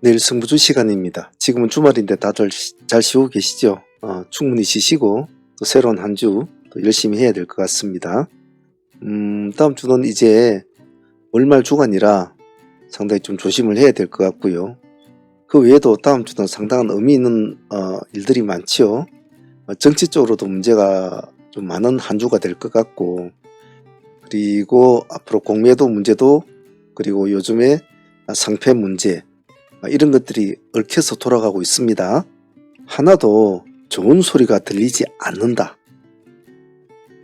내일 승부주 시간입니다. 지금은 주말인데 다들 시- 잘 쉬고 계시죠? 어, 충분히 쉬시고 또 새로운 한 주 열심히 해야 될 것 같습니다. 음, 다음 주는 이제 월말 주간이라 상당히 좀 조심을 해야 될 것 같고요. 그 외에도 다음 주는 상당한 의미 있는 어, 일들이 많지요. 어, 정치적으로도 문제가 좀 많은 한 주가 될 것 같고 그리고 앞으로 공매도 문제도 그리고 요즘에 상패 문제 아, 이런 것들이 얽혀서 돌아가고 있습니다. 하나도 좋은 소리가 들리지 않는다.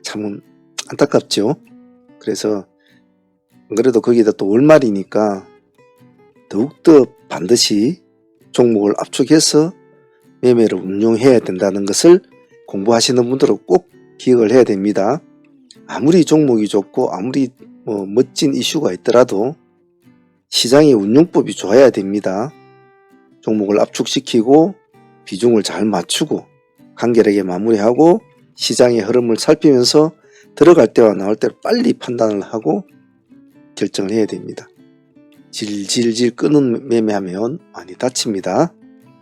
참 안타깝죠. 그래서 안 그래도 거기다 또 월말이니까 더욱더 반드시 종목을 압축해서 매매를 운용해야 된다는 것을 공부하시는 분들은 꼭 기억을 해야 됩니다. 아무리 종목이 좋고 아무리 뭐 멋진 이슈가 있더라도 시장의 운용법이 좋아야 됩니다. 종목을 압축시키고 비중을 잘 맞추고 간결하게 마무리하고 시장의 흐름을 살피면서 들어갈 때와 나올 때를 빨리 판단을 하고 결정을 해야 됩니다. 질질질 끄는 매매하면 많이 다칩니다.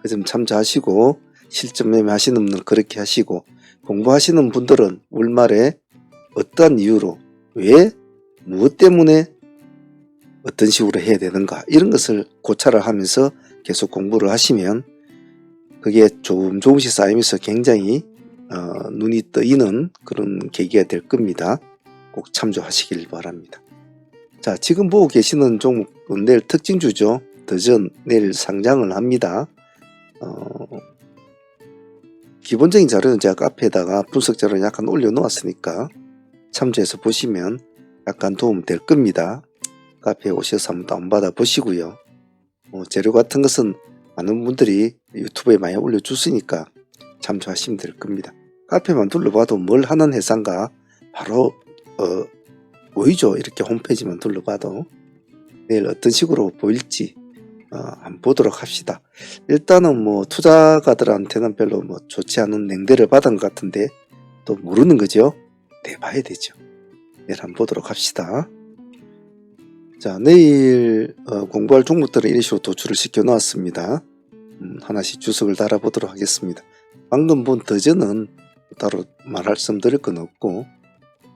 그 점 참조하시고 실전 매매 하시는 분들은 그렇게 하시고 공부하시는 분들은 월말에 어떠한 이유로 왜 무엇 때문에 어떤 식으로 해야 되는가 이런 것을 고찰을 하면서 계속 공부를 하시면 그게 조금 조금씩 쌓이면서 굉장히 어, 눈이 떠이는 그런 계기가 될 겁니다. 꼭 참조하시길 바랍니다. 자 지금 보고 계시는 종목은 내일 특징주죠. 더전 내일 상장을 합니다. 어, 기본적인 자료는 제가 카페에다가 분석 자료를 약간 올려놓았으니까 참조해서 보시면 약간 도움 될 겁니다. 카페에 오셔서 한번 다운받아 보시고요. 뭐 재료 같은 것은 많은 분들이 유튜브에 많이 올려주시니까 참조하시면 될 겁니다. 카페만 둘러봐도 뭘 하는 회사인가 바로 어, 보이죠. 이렇게 홈페이지만 둘러봐도 내일 어떤 식으로 보일지 어, 한번 보도록 합시다. 일단은 뭐 투자가들한테는 별로 뭐 좋지 않은 냉대를 받은 것 같은데 또 모르는 거죠. 내봐야 되죠. 내일 한번 보도록 합시다. 자, 내일 어, 공부할 종목들을 이런 식으로 도출을 시켜 놓았습니다. 음, 하나씩 주석을 달아보도록 하겠습니다. 방금 본 더전은 따로 말씀 드릴 건 없고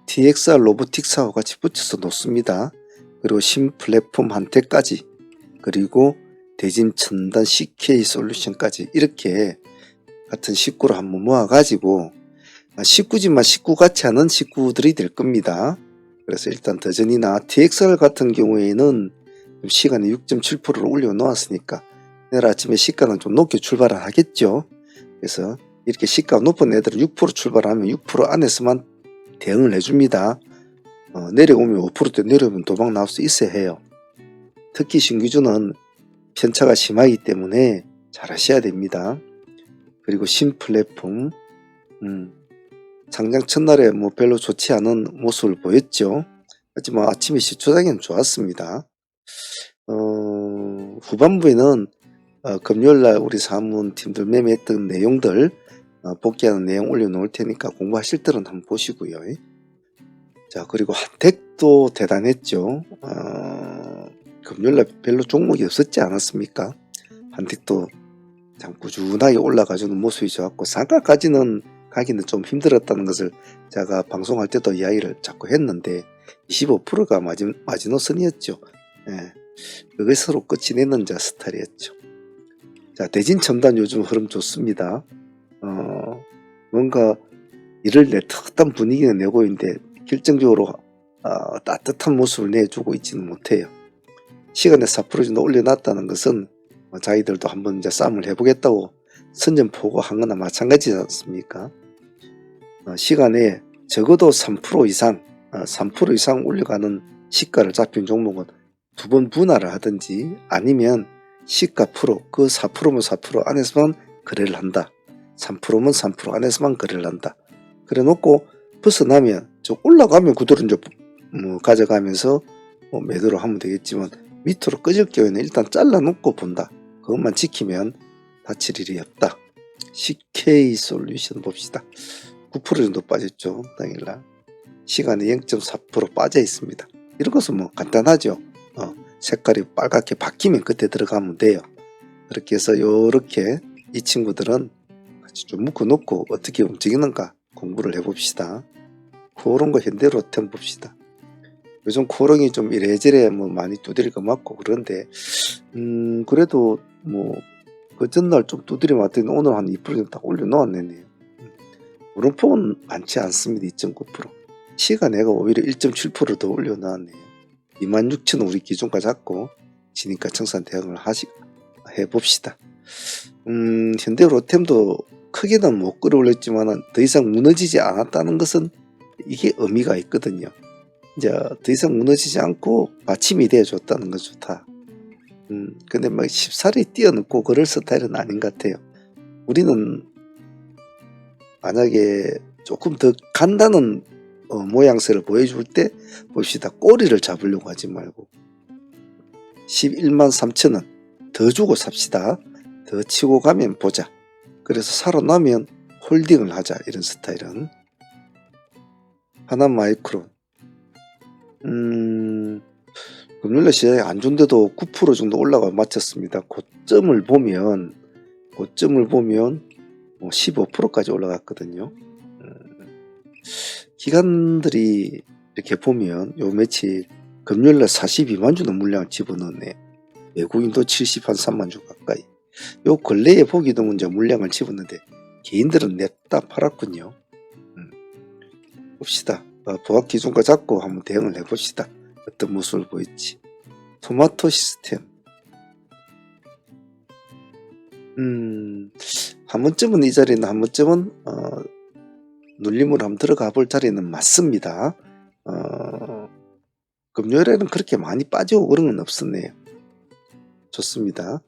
TXR 로보틱스하고 같이 붙여서 놓습니다. 그리고 신 플랫폼 한테까지 그리고 대진 첨단 CK 솔루션까지 이렇게 같은 식구를 한번 모아가지고 식구지만 식구 같지 않은 식구들이 될 겁니다. 그래서 일단 더전이나 TXR 같은 경우에는 시간에 6.7%를 올려놓았으니까 내일 아침에 시가는 좀 높게 출발을 하겠죠. 그래서 이렇게 시가가 높은 애들은 6% 출발하면 6% 안에서만 대응을 해줍니다. 어, 내려오면 5%대 내려오면 도망 나올 수 있어야 해요. 특히 신규주는 편차가 심하기 때문에 잘 하셔야 됩니다. 그리고 신플랫폼, 음, 상장 첫날에 뭐 별로 좋지 않은 모습을 보였죠. 하지만 아침에 시초장에는 좋았습니다. 어, 후반부에는 어, 금요일날 우리 사무팀들 매매했던 내용들 어, 복귀하는 내용 올려놓을 테니까 공부하실 때는 한번 보시고요. 자 그리고 한택도 대단했죠. 어, 금요일날 별로 종목이 없었지 않았습니까? 한택도 참 꾸준하게 올라가주는 모습이 좋았고 상가까지는 가기는 좀 힘들었다는 것을 제가 방송할 때도 이야기를 자꾸 했는데 25%가 마진, 마지노선이었죠. 예. 그것으로 끝이 내는 자 스타일이었죠. 자, 대진 첨단 요즘 흐름 좋습니다. 어, 뭔가 이를 내 탁한 분위기는 내고 있는데 결정적으로 어, 따뜻한 모습을 내주고 있지는 못해요. 시간에 4% 정도 올려놨다는 것은 뭐 자기들도 한번 이제 싸움을 해보겠다고 선전포고 한 거나 마찬가지지 않습니까? 어, 시간에 적어도 3% 이상, 어, 3% 이상 올려가는 시가를 잡힌 종목은 두 번 분할을 하든지 아니면 시가 프로, 그 4%면 4% 안에서만 거래를 한다. 3%면 3% 안에서만 거래를 한다. 그래 놓고 벗어나면 저 올라가면 그대로 이제 뭐 가져가면서 뭐 매도를 하면 되겠지만 밑으로 꺼질 경우에는 일단 잘라 놓고 본다. 그것만 지키면 다칠 일이 없다. CK 솔루션 봅시다. 9% 정도 빠졌죠. 당일날. 시간이 0.4% 빠져 있습니다. 이런 것은 뭐 간단하죠. 어, 색깔이 빨갛게 바뀌면 그때 들어가면 돼요. 그렇게 해서 요렇게 이 친구들은 같이 좀 묶어놓고 어떻게 움직이는가 공부를 해봅시다. 그런 거 현대로 템 봅시다. 요즘 코롱이 좀 이래저래 뭐 많이 두드릴 거 맞고 그런데 음 그래도 뭐 그 전날 좀 두드려 맞더니 오늘 한 2% 정도 딱 올려놓았네요. 물음폭은 많지 않습니다. 2.9%. 시가 내가 오히려 1.7%더 올려놨네요. 26,000원 우리 기준가 잡고 지니까 청산 대응을 하시 해봅시다. 음, 현대 로템도 크게는 못 끌어올렸지만 더 이상 무너지지 않았다는 것은 이게 의미가 있거든요. 이제 더 이상 무너지지 않고 받침이 되어줬다는 건 좋다. 음, 근데 막 쉽사리 뛰어넘고 그럴 스타일은 아닌 것 같아요. 우리는 만약에 조금 더 간다는 어, 모양새를 보여줄 때 봅시다. 꼬리를 잡으려고 하지 말고 11만 3천 원 더 주고 삽시다. 더 치고 가면 보자. 그래서 살아나면 홀딩을 하자. 이런 스타일은 하나 마이크로 음 금요일 시장이 안 좋은데도 9% 정도 올라가 마쳤습니다. 고점을 보면 고점을 보면 뭐 15%까지 올라갔거든요. 음, 기관들이 이렇게 보면 요 며칠 금요일날 42만 주는 물량을 집어넣네. 외국인도 70한 3만 주 가까이. 요 근래에 보기 드문 이제 물량을 집었는데 개인들은 냈다 팔았군요. 음, 봅시다. 어, 보합 기준과 잡고 한번 대응을 해봅시다. 어떤 모습을 보일지. 토마토 시스템. 음, 한 번쯤은 이 자리는 한 번쯤은 어, 눌림으로 한번 들어가 볼 자리는 맞습니다. 어, 금요일에는 그렇게 많이 빠지고 그런 건 없었네요. 좋습니다.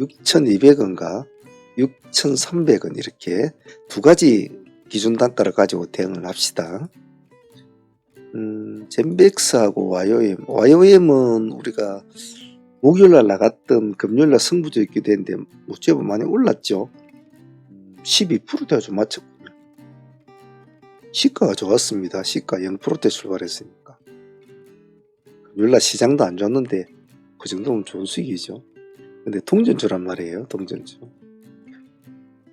6,200원과 6,300원 이렇게 두 가지 기준 단가를 가지고 대응을 합시다. 음, 젠백스하고 YOM. YOM은 우리가 목요일날 나갔던 금요일날 승부조였기도 했는데 뭐 제법 많이 올랐죠. 12%대가 좀 맞췄군요. 시가가 좋았습니다. 시가 0%대 출발했으니까. 금요일날 시장도 안 좋았는데 그 정도면 좋은 수익이죠. 근데 동전주란 말이에요. 동전주.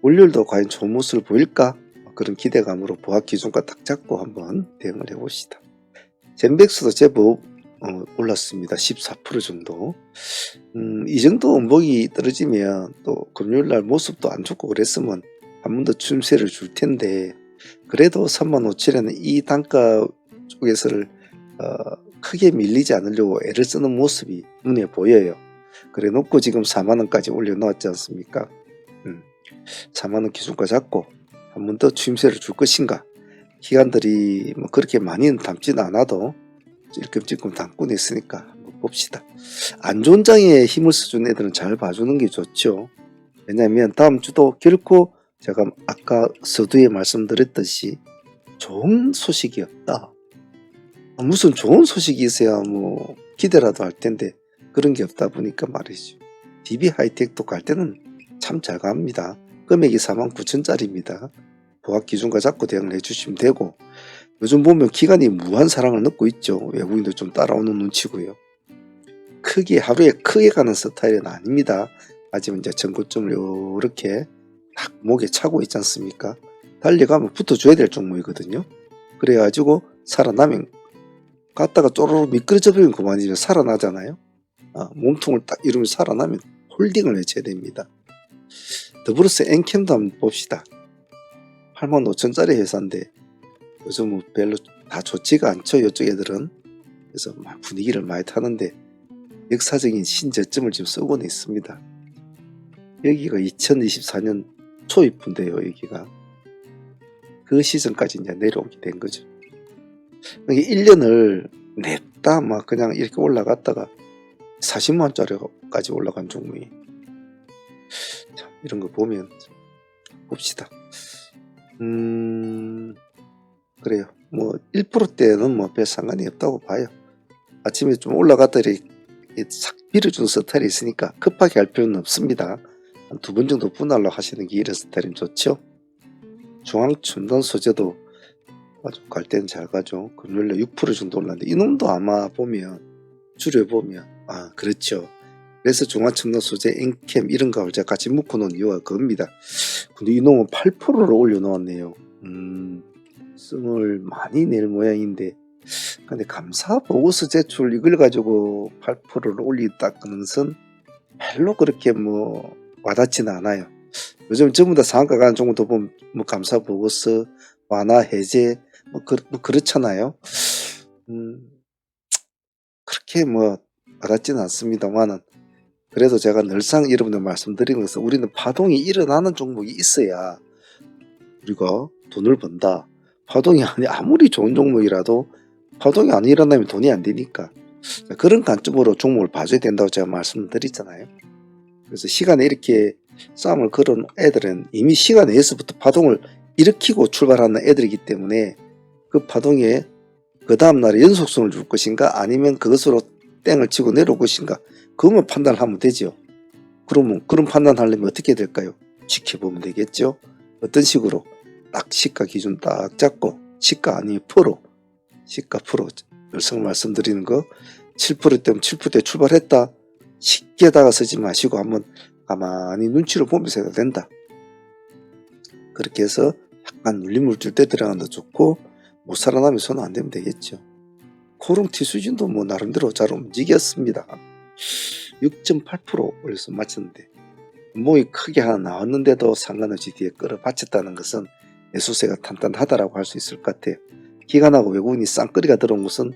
월요일도 과연 좋은 모습을 보일까? 그런 기대감으로 보합 기준가 딱 잡고 한번 대응을 해봅시다. 젠백스도 제법 어, 올랐습니다. 14% 정도. 음, 이 정도 음복이 떨어지면 또 금요일날 모습도 안 좋고 그랬으면 한 번더 춤세를 줄 텐데 그래도 3만 5천에는 이 단가 쪽에서를 어, 크게 밀리지 않으려고 애를 쓰는 모습이 눈에 보여요. 그래 놓고 지금 4만 원까지 올려놓았지 않습니까? 음, 4만 원 기준가 잡고 한 번 더 추임새를 줄 것인가? 기관들이 뭐 그렇게 많이는 담지는 않아도 찔끔찔끔 담고 있으니까 한번 봅시다. 안 좋은 장에 힘을 써준 애들은 잘 봐주는 게 좋죠. 왜냐하면 다음 주도 결코 제가 아까 서두에 말씀드렸듯이 좋은 소식이 없다. 아, 무슨 좋은 소식이 있어야 뭐 기대라도 할 텐데 그런 게 없다 보니까 말이죠. DB 하이텍도 갈 때는 참 잘 갑니다. 금액이 4만 9천짜리입니다. 보합 기준과 잡고 대응을 해주시면 되고 요즘 보면 기관이 무한 사랑을 넣고 있죠. 외국인도 좀 따라오는 눈치고요. 크게 하루에 크게 가는 스타일은 아닙니다. 하지만 이제 전고점을 이렇게 딱 목에 차고 있지 않습니까? 달려가면 붙어줘야 될 종목이거든요. 그래가지고 살아나면 갔다가 쪼르르 미끄러져 버리면 그만이죠. 살아나잖아요. 아, 몸통을 딱 이루면서 살아나면 홀딩을 해줘야 됩니다. 더불어서 엔캠도 한번 봅시다. 8만 5천짜리 회사인데 요즘 뭐 별로 다 좋지가 않죠. 이쪽 애들은. 그래서 막 분위기를 많이 타는데 역사적인 신저점을 지금 쓰고는 있습니다. 여기가 2024년 초입분데요. 여기가. 그 시즌까지 이제 내려오게 된 거죠. 이게 1년을 냈다 막 그냥 이렇게 올라갔다가 40만짜리까지 올라간 종목이 참 이런 거 보면 봅시다. 음 그래요. 뭐 1%대는 뭐 별 상관이 없다고 봐요. 아침에 좀 올라갔더니 싹 밀어준 스타일이 있으니까 급하게 할 필요는 없습니다. 한두번 정도 분할로 하시는 게 이런 스타일은 좋죠. 중앙춘단 소재도 아주 갈 때는 잘 가죠. 금요일에 6% 정도 올랐는데 이놈도 아마 보면 줄여보면 아 그렇죠. 그래서 중화첨단 소재, 엔캠 이런 걸 제가 같이 묶어 놓은 이유가 그겁니다. 근데 이 놈은 8%를 올려 놓았네요. 음, 승을 많이 낼 모양인데 근데 감사 보고서 제출 이걸 가지고 8%를 올리다는 것은 별로 그렇게 뭐 와닿지는 않아요. 요즘 전부 다 상한가 가는 종목도 보면 뭐 감사 보고서 완화 해제 뭐, 그, 뭐 그렇잖아요. 음, 그렇게 뭐 와닿지는 않습니다만은 그래도 제가 늘상 여러분들 말씀드리는 것은 우리는 파동이 일어나는 종목이 있어야 우리가 돈을 번다. 파동이 아니 아무리 좋은 종목이라도 파동이 안 일어나면 돈이 안 되니까 그런 관점으로 종목을 봐줘야 된다고 제가 말씀드렸잖아요. 그래서 시간에 이렇게 싸움을 걸은 애들은 이미 시간 내에서부터 파동을 일으키고 출발하는 애들이기 때문에 그 파동에 그 다음날에 연속성을 줄 것인가 아니면 그것으로 땡을 치고 내려올 것인가 그것만 판단을 하면 되죠. 그러면 그런 판단하려면 어떻게 될까요? 지켜보면 되겠죠. 어떤 식으로 딱 시가 기준 딱 잡고 시가 아니면 프로 시가 프로 열성 말씀드리는 거 7%대면 7%대 출발했다 쉽게 다가서지 마시고 한번 가만히 눈치를 보면서 해야 된다. 그렇게 해서 약간 눌림을 줄 때 들어가는 도 좋고 못 살아나면 손안 대면 되겠죠. 코롱티 수준도 뭐 나름대로 잘 움직였습니다. 6.8% 올려서 마쳤는데 몸이 크게 하나 나왔는데도 상관없이 뒤에 끌어받쳤다는 것은 매수세가 탄탄하다라고 할 수 있을 것 같아요. 기관하고 외국인이 쌍끌이가 들어온 것은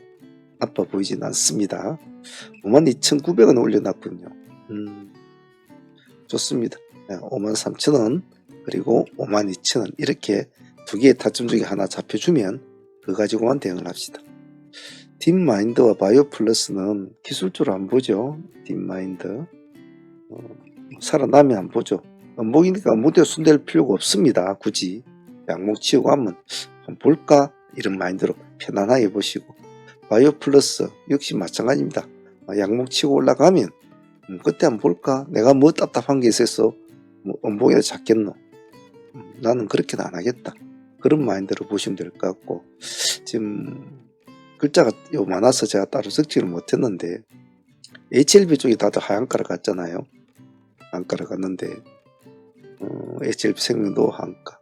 나빠 보이진 않습니다. 52,900원 올려놨군요. 음, 좋습니다. 53,000원 그리고 52,000원 이렇게 두 개의 타점 중에 하나 잡혀주면 그거 가지고만 대응을 합시다. 딥마인드와 바이오 플러스는 기술적으로 안 보죠. 딥마인드 어, 살아나면 안 보죠. 원목이니까 무대 손댈 필요가 없습니다. 굳이 양목 치우고 하면 한번 볼까 이런 마인드로 편안하게 보시고 바이오 플러스 역시 마찬가지입니다. 아, 양목 치고 올라가면 음, 그때 한번 볼까 내가 뭐 답답한 게 있어서 뭐 원목에다 잡겠노 음, 나는 그렇게는 안 하겠다. 그런 마인드로 보시면 될 것 같고 지금 글자가 요 많아서 제가 따로 적지를 못했는데 HLB 쪽이 다들 하얀가를 갔잖아요. 한가를 갔는데 어, HLB 생명도 한가,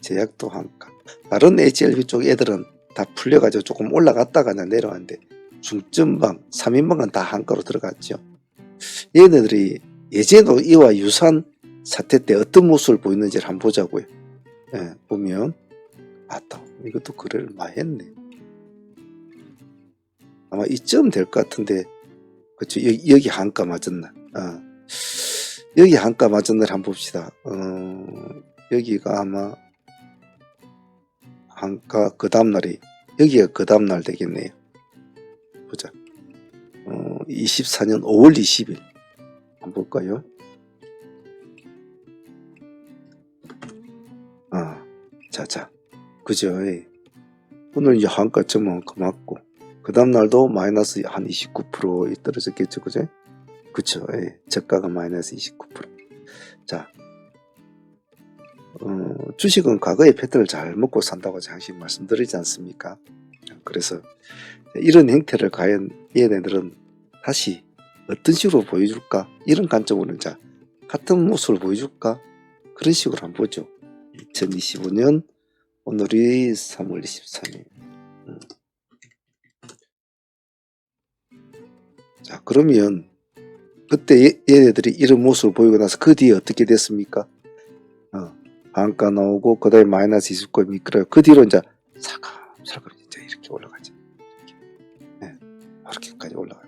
제약도 한가. 다른 HLB 쪽 애들은 다 풀려가지고 조금 올라갔다가 내려왔는데 중점방, 3인방은 다 한가로 들어갔죠. 얘네들이 예제도 이와 유사한 사태 때 어떤 모습을 보이는지를 한번 보자고요. 예, 보면 아따 이것도 거래를 많이 했네. 아마 이쯤 될 것 같은데 그쵸 여기, 여기 한가 맞았나? 아, 여기 한가 맞았나 한번 봅시다. 어, 여기가 아마 한가 그 다음날이 여기가 그 다음날 되겠네요. 보자. 어, 24년 5월 20일 한번 볼까요? 아, 자자. 그죠. 예. 오늘 이제 한가점은 그만고 그 다음날도 마이너스 한 29% 떨어졌겠죠. 그죠? 그쵸. 예. 저가가 마이너스 29%. 자, 어, 주식은 과거의 패턴을 잘 먹고 산다고 잠시 말씀드리지 않습니까? 그래서 이런 형태를 과연 얘네들은 다시 어떤 식으로 보여줄까? 이런 관점으로 자 같은 모습을 보여줄까? 그런 식으로 한번 보죠. 2025년 오늘이 3월 23일. 음. 자 그러면 그때 얘- 얘네들이 이런 모습을 보이고 나서 그 뒤에 어떻게 됐습니까? 어, 한가 나오고 그 다음에 마이너스 29에 미끄러요. 그 뒤로 이제 살금살금 이제 이렇게 올라가죠. 이렇게. 네, 이렇게까지 올라가요.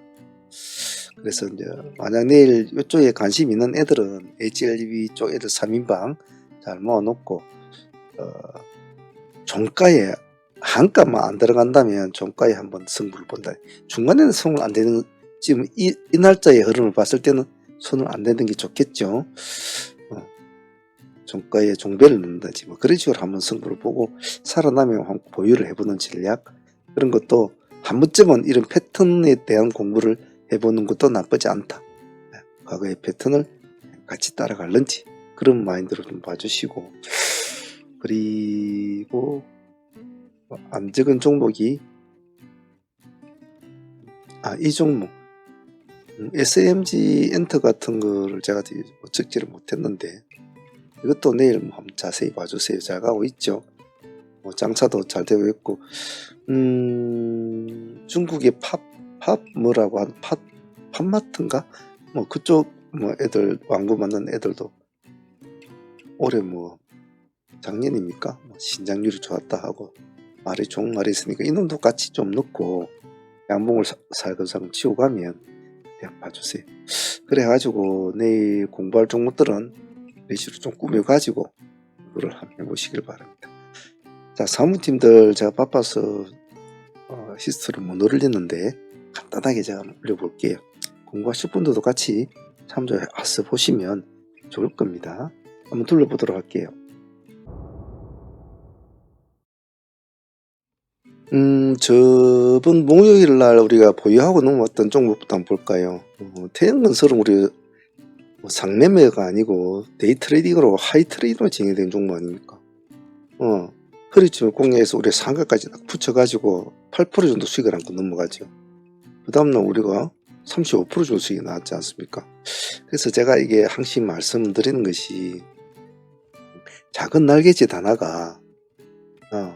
그래서 이제 만약 내일 이쪽에 관심 있는 애들은 HLB 쪽 애들 3인방 잘 모아놓고 어, 종가에 한가만 안 들어간다면 종가에 한번 승부를 본다. 중간에는 승을 안 되는 지금 이, 이 날짜의 흐름을 봤을 때는 손을 안 대는 게 좋겠죠. 어, 종가에 종배를 넣는다지 뭐 그런 식으로 한번 승부를 보고 살아나면 한번 보유를 해보는 전략? 그런 것도 한 번쯤은 이런 패턴에 대한 공부를 해보는 것도 나쁘지 않다. 네, 과거의 패턴을 같이 따라갈는지 그런 마인드로 좀 봐주시고. 그리고 안 적은 종목이 아 이 종목. 음, SMG 엔터 같은 거를 제가 뒤- 뭐 적지를 못했는데 이것도 내일 뭐 자세히 봐주세요. 잘 가고 있죠. 뭐 장사도 잘 되고 있고 음, 중국의 팝, 팝 뭐라고 한 팝, 팝마트인가? 뭐 그쪽 뭐 애들 왕구 만든 애들도 올해 뭐 작년입니까? 뭐 신장률이 좋았다 하고 말이 좋은 말이 있으니까 이놈도 같이 좀 넣고 양봉을 사- 살금살금 치고 가면 그냥 봐주세요. 그래가지고 내일 공부할 종목들은 레시로 좀 꾸며가지고 그걸 한번 해보시길 바랍니다. 자 사무팀들 제가 바빠서 어, 히스토리를 못 올리는데 간단하게 제가 올려볼게요. 공부하실 분들도 같이 참조해서 보시면 좋을 겁니다. 한번 둘러보도록 할게요. 음, 저번 목요일 날 우리가 보유하고 넘어왔던 종목부터 한번 볼까요? 어, 태양건설은 우리 뭐 상매매가 아니고 데이 트레이딩으로 하이 트레이딩으로 진행된 종목 아닙니까? 어, 허리춤을 공략해서 우리 상가까지 딱 붙여가지고 8% 정도 수익을 안고 넘어가죠. 그 다음날 우리가 35% 정도 수익이 나왔지 않습니까? 그래서 제가 이게 항상 말씀드리는 것이 작은 날개짓 하나가 어,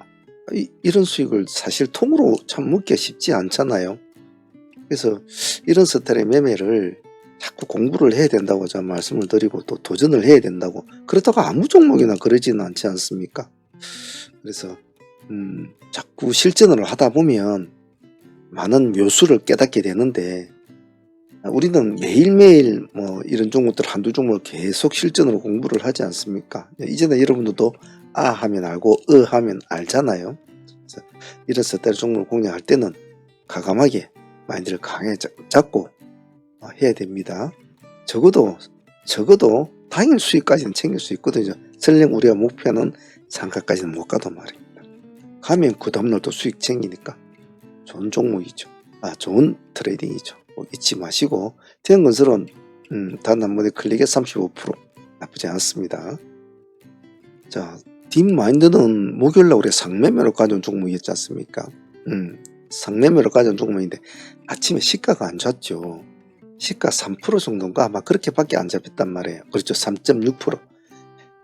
이, 이런 수익을 사실 통으로 참 먹기가 쉽지 않잖아요. 그래서 이런 스타일의 매매를 자꾸 공부를 해야 된다고 제가 말씀을 드리고 또 도전을 해야 된다고 그렇다고 아무 종목이나 그러지는 않지 않습니까? 그래서 음, 자꾸 실전을 하다 보면 많은 묘수를 깨닫게 되는데 아, 우리는 매일매일 뭐 이런 종목들 한두 종목을 계속 실전으로 공부를 하지 않습니까? 이전에 여러분들도 아 하면 알고 으 하면 알잖아요. 이런 스타일 종목을 공략할 때는 가감하게 마인드를 강하게 잡- 잡고 어, 해야 됩니다. 적어도 적어도 당일 수익까지는 챙길 수 있거든요. 설령 우리가 목표는 상가까지는 못 가도 말입니다. 가면 그 다음날 또 수익 챙기니까 좋은 종목이죠. 아 좋은 트레이딩이죠. 뭐 잊지 마시고 태양건설은 음, 단한 번에 클릭에 35% 나쁘지 않습니다. 자, 딥마인드는 목요일날 우리 상매매로 가져온 종목이었지 않습니까? 음, 상매매로 가져온 종목인데 아침에 시가가 안 좋았죠. 시가 3% 정도인가 아마 그렇게밖에 안 잡혔단 말이에요. 그렇죠. 3.6%.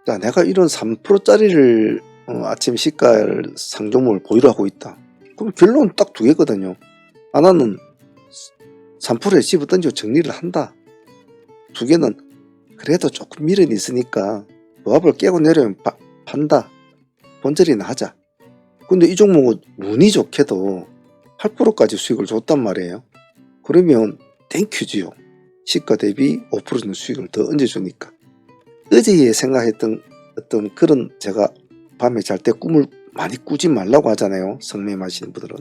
자, 내가 이런 3%짜리를 어, 아침 시가를 상종목을 보유를 하고 있다. 그럼 결론은 딱 두 개거든요. 하나는 3%에 집어 던지고 정리를 한다. 두 개는 그래도 조금 미련이 있으니까 조합을 깨고 내려면 파- 판다. 본절이나 하자. 근데 이 종목은 운이 좋게도 8%까지 수익을 줬단 말이에요. 그러면 땡큐지요. 시가 대비 5% 정도 수익을 더 얹어주니까. 어제에 생각했던 어떤 그런 제가 밤에 잘 때 꿈을 많이 꾸지 말라고 하잖아요. 성매매하시는 분들은.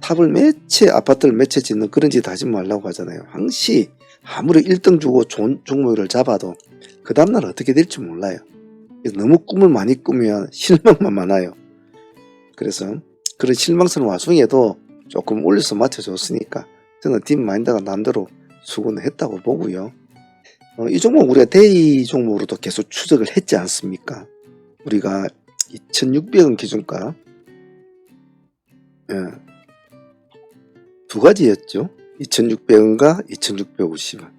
탑을 매채 아파트를 매채 짓는 그런 짓 하지 말라고 하잖아요. 항시 아무리 1등 주고 좋은 종목을 잡아도 그 다음날 어떻게 될지 몰라요. 너무 꿈을 많이 꾸면 실망만 많아요. 그래서 그런 실망스러운 와중에도 조금 올려서 맞춰줬으니까 저는 딥 마인드가 남대로 수고는 했다고 보고요. 어, 이 종목 우리가 데이 종목으로도 계속 추적을 했지 않습니까? 우리가 2,600원 기준가 예, 두 가지였죠. 2,600원과 2,650원.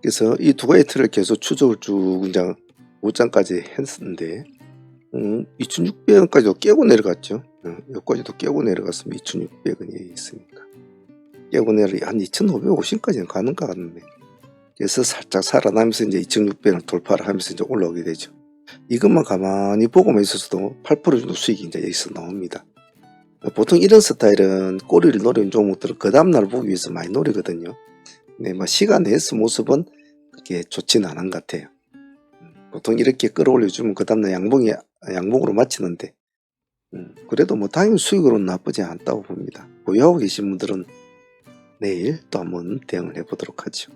그래서 이 두 가지 틀을 계속 추적을 쭉 그냥 5장까지 했는데 음, 2,600원까지도 깨고 내려갔죠. 음, 여기까지도 깨고 내려갔으면 2,600원이 있으니까 깨고 내려 한 2,550까지는 가는 것 같는데 그래서 살짝 살아나면서 이제 2,600원 돌파를 하면서 이제 올라오게 되죠. 이것만 가만히 보고만 있었어도 8% 정도 수익이 이제 여기서 나옵니다. 보통 이런 스타일은 꼬리를 노리는 종목들은 그 다음날 보기 위해서 많이 노리거든요. 근데 뭐 시간 내에서 모습은 그렇게 좋지는 않은 것 같아요. 음, 보통 이렇게 끌어올려주면 그 다음날 양봉이, 양봉으로 마치는데, 음, 그래도 뭐 당연 수익으로는 나쁘지 않다고 봅니다. 보유하고 계신 분들은 내일 또 한번 대응을 해보도록 하죠.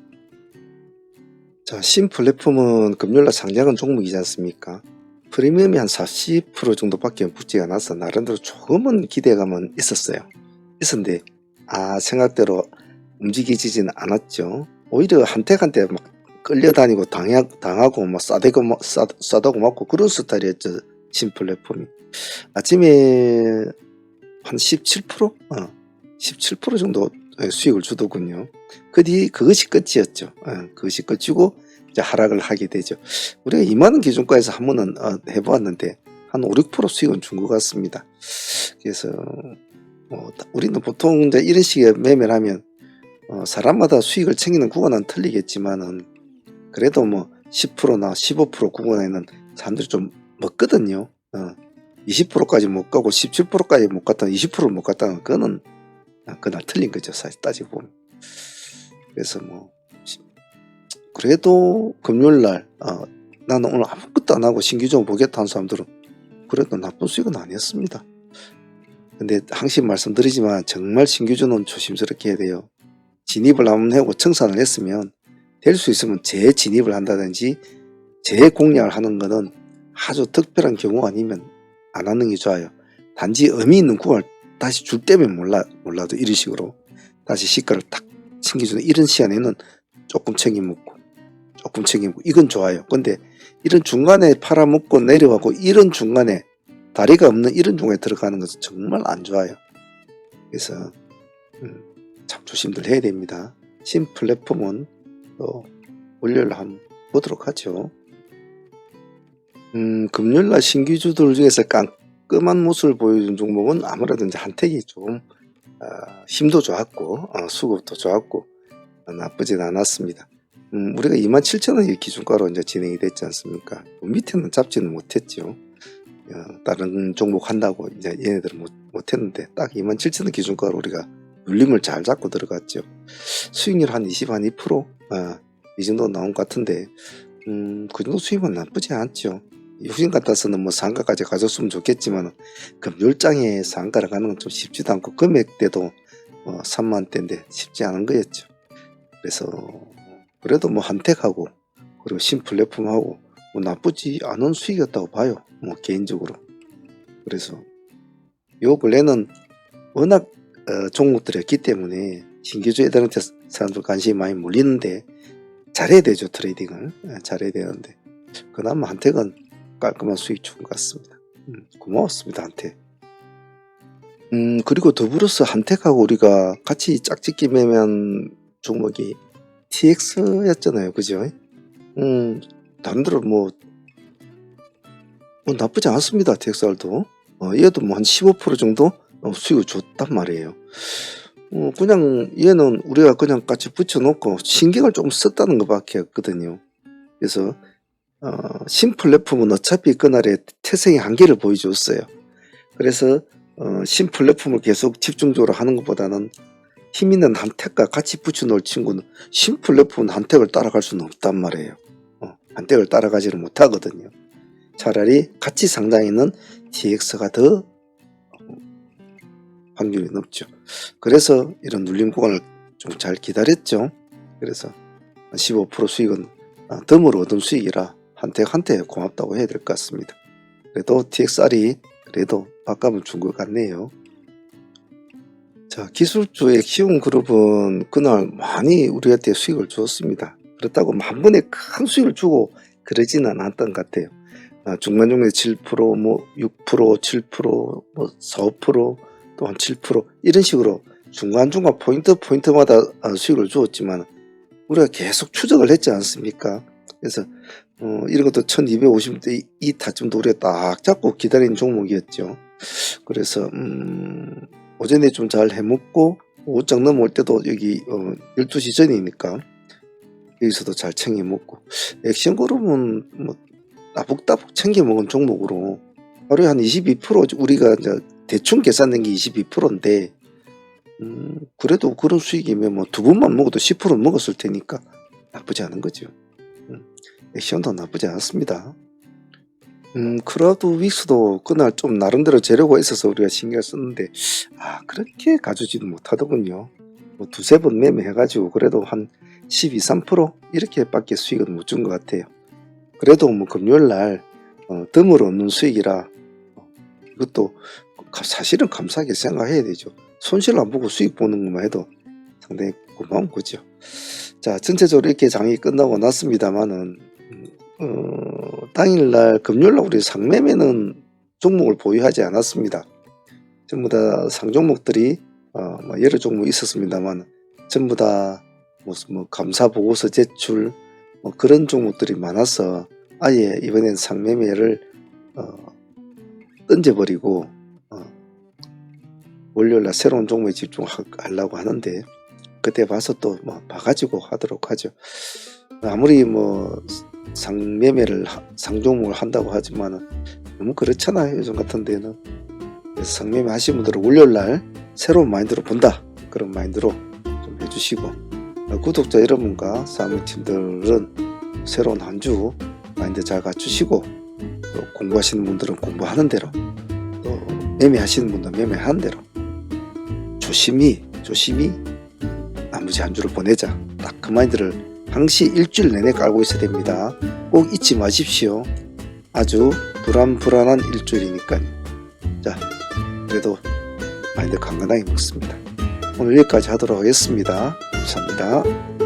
자, 신 플랫폼은 금요일날 상장한 종목이지 않습니까? 프리미엄이 한 40% 정도밖에 붙지가 않아서 나름대로 조금은 기대감은 있었어요. 있었는데 아 생각대로 움직이지는 않았죠. 오히려 한때한때 막 끌려다니고 당하, 당하고 막 싸대고 막 싸, 싸다고 맞고 그런 스타일이었죠. 신 플랫폼이 아침에 한 17%? 어, 17% 정도 예, 수익을 주더군요. 그 뒤 그것이 끝이었죠. 예, 그것이 끝이고 이제 하락을 하게 되죠. 우리가 2만 원 기준가에서 한 번은 어, 해보았는데 한 5, 6% 수익은 준 것 같습니다. 그래서 어, 우리는 보통 이제 이런 식의 매매를 하면 어, 사람마다 수익을 챙기는 구간은 틀리겠지만은 그래도 뭐 10%나 15% 구간에는 사람들이 좀 먹거든요. 어, 20%까지 못 가고 17%까지 못 갔다 20%를 못 갔다는 그거는 아, 그날 틀린 거죠. 사실 따지고 보면. 그래서 뭐 시- 그래도 금요일 날 어, 나는 오늘 아무것도 안 하고 신규종 보겠다 는 사람들은 그래도 나쁜 수익은 아니었습니다. 근데 항상 말씀드리지만 정말 신규주는 조심스럽게 해야 돼요. 진입을 한번 하고 청산을 했으면 될 수 있으면 재진입을 한다든지 재공략을 하는 거는 아주 특별한 경우 아니면 안 하는 게 좋아요. 단지 의미 있는 구간을 다시 줄 때면 몰라, 몰라도 이런 식으로 다시 시가를 탁 챙겨주는 이런 시간에는 조금 챙겨먹고 조금 챙겨먹고 이건 좋아요. 근데 이런 중간에 팔아먹고 내려가고 이런 중간에 다리가 없는 이런 중간에 들어가는 것은 정말 안 좋아요. 그래서 음, 참 조심들 해야 됩니다. 신 플랫폼은 또 월요일 한번 보도록 하죠. 음, 금요일날 신규주들 중에서 깔끔한 모습을 보여준 종목은 아무래도 이제 한택이 좀 어, 힘도 좋았고 어, 수급도 좋았고 어, 나쁘진 않았습니다. 음, 우리가 27,000원이 기준가로 이제 진행이 됐지 않습니까? 그 밑에는 잡지는 못했죠. 어, 다른 종목 한다고 이제 얘네들은 못, 못했는데 딱 27,000원 기준가로 우리가 눌림을 잘 잡고 들어갔죠. 수익률 한 20, 한 2%? 어, 이 정도 나온 것 같은데 음, 그 정도 수익은 나쁘지 않죠. 휴신 같아서는 뭐 상가까지 가졌으면 좋겠지만 금요일장에 상가를 가는 건 좀 쉽지도 않고 금액대도 어, 3만대인데 쉽지 않은 거였죠. 그래서 그래도 뭐 한택하고 그리고 신플랫폼하고 뭐 나쁘지 않은 수익이었다고 봐요. 뭐 개인적으로. 그래서 요 근래는 워낙 어, 종목들이었기 때문에 신규주 애들한테 사람들 관심이 많이 몰리는데 잘해야 되죠 트레이딩을 예, 잘해야 되는데 그나마 한택은 깔끔한 수익 준 것 같습니다. 음, 고마웠습니다 한택. 음 그리고 더불어서 한택하고 우리가 같이 짝짓기 매매한 종목이 TX였잖아요, 그죠? 음 남들은 뭐, 뭐 나쁘지 않았습니다 TXR도. 어, 얘도 뭐 한 15% 정도 어, 수익을 줬단 말이에요. 어, 그냥 얘는 우리가 그냥 같이 붙여놓고 신경을 좀 썼다는 것밖에 없거든요. 그래서 어, 신 플랫폼은 어차피 그날의 태생의 한계를 보여줬어요. 그래서 어, 신 플랫폼을 계속 집중적으로 하는 것보다는 힘 있는 한택과 같이 붙여놓을 친구는 신 플랫폼 한택을 따라갈 수는 없단 말이에요. 어, 한택을 따라가지를 못하거든요. 차라리 같이 상장에 있는 TX가 더 어, 확률이 높죠. 그래서 이런 눌림 구간을 좀 잘 기다렸죠. 그래서 15% 수익은 아, 덤으로 얻은 수익이라 한택한테 고맙다고 해야 될 것 같습니다. 그래도 TXR이 그래도 밥값을 준것 같네요. 자, 기술주의 키움 그룹은 그날 많이 우리한테 수익을 주었습니다. 그렇다고 한 번에 큰 수익을 주고 그러지는 않았던 것 같아요. 아, 중간중간에 7%, 뭐 6%, 7%, 뭐 4, 5%, 또한 7% 이런 식으로 중간중간 포인트 포인트마다 아, 수익을 주었지만 우리가 계속 추적을 했지 않습니까? 그래서 어, 이런 것도 1250대 이 타점도 우리가 딱 잡고 기다리는 종목이었죠. 그래서 음, 오전에 좀 잘 해먹고 오장 넘어올 때도 여기 어, 12시 전이니까 여기서도 잘 챙겨 먹고 액션그룹은 뭐 따북따북 챙겨 먹은 종목으로 하루에 한 22% 우리가 이제 대충 계산된 게 22%인데 음, 그래도 그런 수익이면 뭐 두 번만 먹어도 10% 먹었을 테니까 나쁘지 않은 거죠. 음, 액션도 나쁘지 않았습니다. 음, 크라우드 윅스도 그날 좀 나름대로 재료가 있어서 우리가 신경 썼는데, 아, 그렇게 가주지도 못하더군요. 뭐 두세 번 매매해가지고 그래도 한 12, 3% 이렇게밖에 수익은 못 준 것 같아요. 그래도 뭐 금요일 날, 어, 덤으로 얻는 수익이라, 어, 이것도 가- 사실은 감사하게 생각해야 되죠. 손실 안 보고 수익 보는 것만 해도 상당히 고마운 거죠. 자, 전체적으로 이렇게 장이 끝나고 났습니다만은, 어, 당일날 금요일날 우리 상매매는 종목을 보유하지 않았습니다. 전부 다 상종목들이 어, 뭐 여러 종목 있었습니다만 전부 다 무슨 뭐 감사 보고서 제출 뭐 그런 종목들이 많아서 아예 이번엔 상매매를 어, 던져버리고 어, 월요일날 새로운 종목에 집중하려고 하는데 그때 봐서 또 뭐 봐가지고 하도록 하죠. 아무리 뭐 상매매를 하- 상종목을 한다고 하지만은 너무 그렇잖아요 요즘 같은 데는. 그래서 상매매 하시는 분들은 월요일날 새로운 마인드로 본다. 그런 마인드로 좀 해주시고. 어, 구독자 여러분과 사무팀들은 새로운 한 주 마인드 잘 갖추시고 또 공부하시는 분들은 공부하는 대로 또 매매하시는 분들은 매매하는 대로 조심히 조심히 나머지 한 주를 보내자. 딱 그 마인드를 항시 일주일 내내 깔고 있어야 됩니다. 꼭 잊지 마십시오. 아주 불안불안한 일주일이니까요. 자 그래도 마인드 강건하게 먹습니다. 오늘 여기까지 하도록 하겠습니다. 감사합니다